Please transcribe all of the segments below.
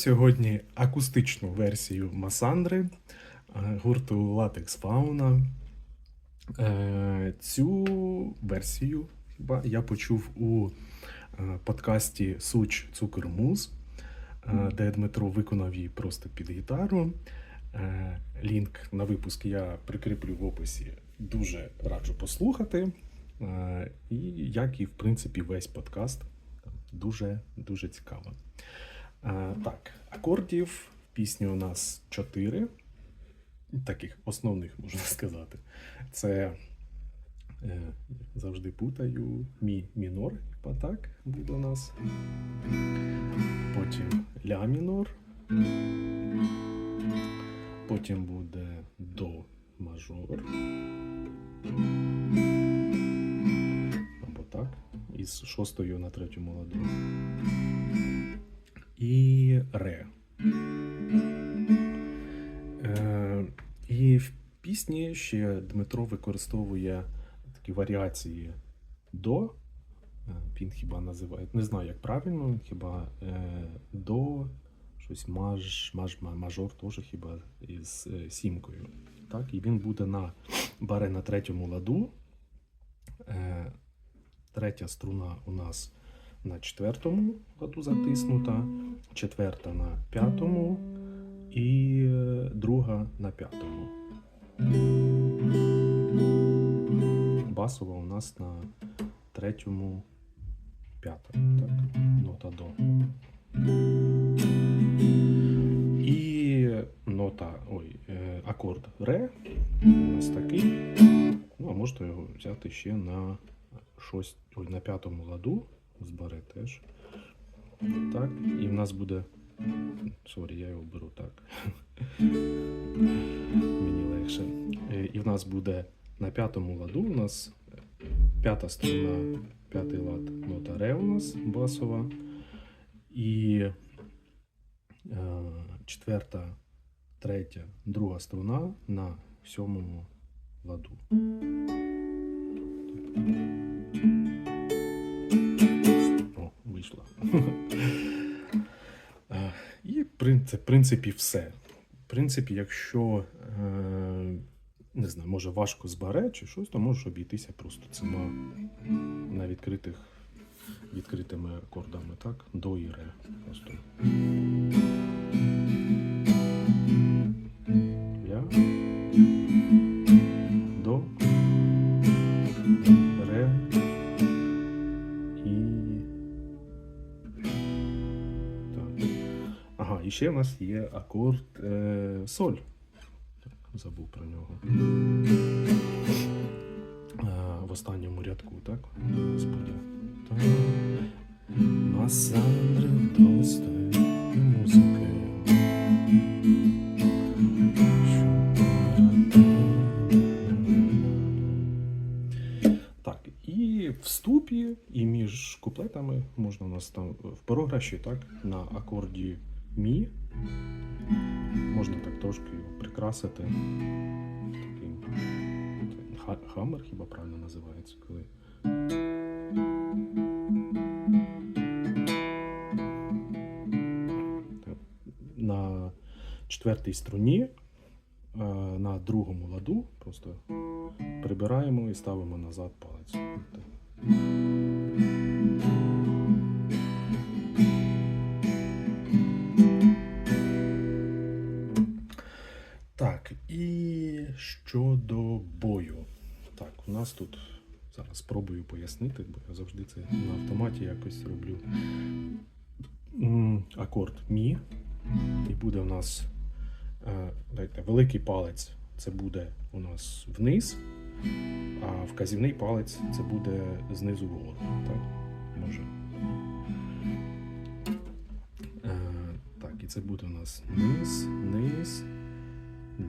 Сьогодні акустичну версію Масандри е, гурту Latex Fauna. Е, Цю версію хіба я почув у е, подкасті Суч Цукор Муз, де Дмитро виконав її просто під гітару. Лінк на випуск я прикріплю в описі. Дуже раджу послухати. І як і в принципі весь подкаст. Дуже дуже цікаво. Е, так, акордів в пісні у нас чотири. Таких основних, можна сказати. Це е, завжди путаю мі мінор, так буде у нас. Потім ля мінор. Потім буде до мажор. Або так. Із шостою на третьому ладу. І ре. Е, і в пісні ще Дмитро використовує такі варіації до. Е, Він хіба називає, не знаю, як правильно, хіба е, до щось маж, маж, мажор теж хіба із е, сімкою. Так, і він буде на баре на третьому ладу. Е, третя струна у нас на четвертому ладу затиснута, четверта на п'ятому і е, друга на п'ятому. Басова у нас на третьому п'ята. Так, нота до. І нота, ой, е, акорд ре у нас такий. Ну, а можете його взяти ще на шость, ой, на п'ятому ладу з баре теж. Так, і в нас буде. Сорі, я його беру так. Мені легше. Е, І в нас буде на п'ятому ладу у нас п'ята струна, п'ятий лад, нота ре у нас басова. І е, четверта, третя, друга струна на сьомому ладу. І це, в принципі все. В принципі, якщо е, не знаю, може важко збере чи щось, то можеш обійтися просто цими на відкритих відкритими акордами, так? До і ре. Просто. Ага, і ще в нас є акорд е, соль. Забув про нього. Е, в останньому рядку, так? Господи. Масандри достої музики. Так, і в ступі, і між куплетами можна у нас там в програші, так, на акорді Мі. Можна так трошки його прикрасити. Таким хаммер хіба правильно називається, коли. На четвертій струні, е, на другому ладу просто прибираємо і ставимо назад палець. Тут зараз спробую пояснити, бо я завжди це на автоматі якось роблю. Акорд Мі. І буде у нас е, дайте, великий палець це буде у нас вниз, а вказівний палець це буде знизу вгору. Так? Може. Е, так, і це буде у нас низ, низ,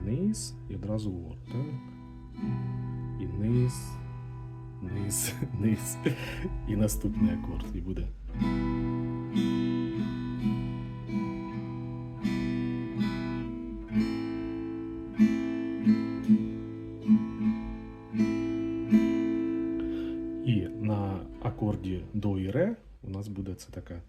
низ і одразу вгору. Так? І низ, низ, низ. І наступний акорд. І буде. І на акорді до і ре у нас буде це така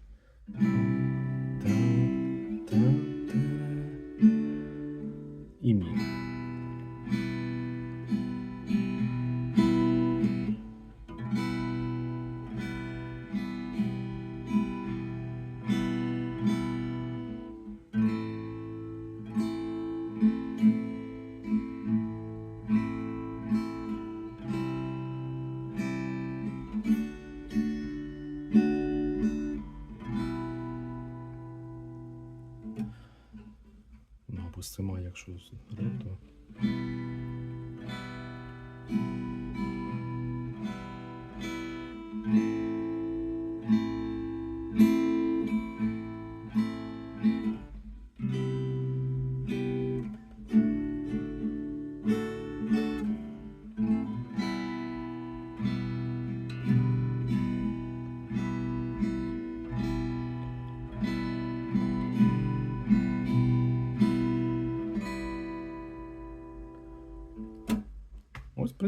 якщо з ре, то.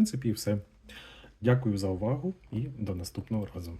Принципі, все. Дякую за увагу і до наступного разу.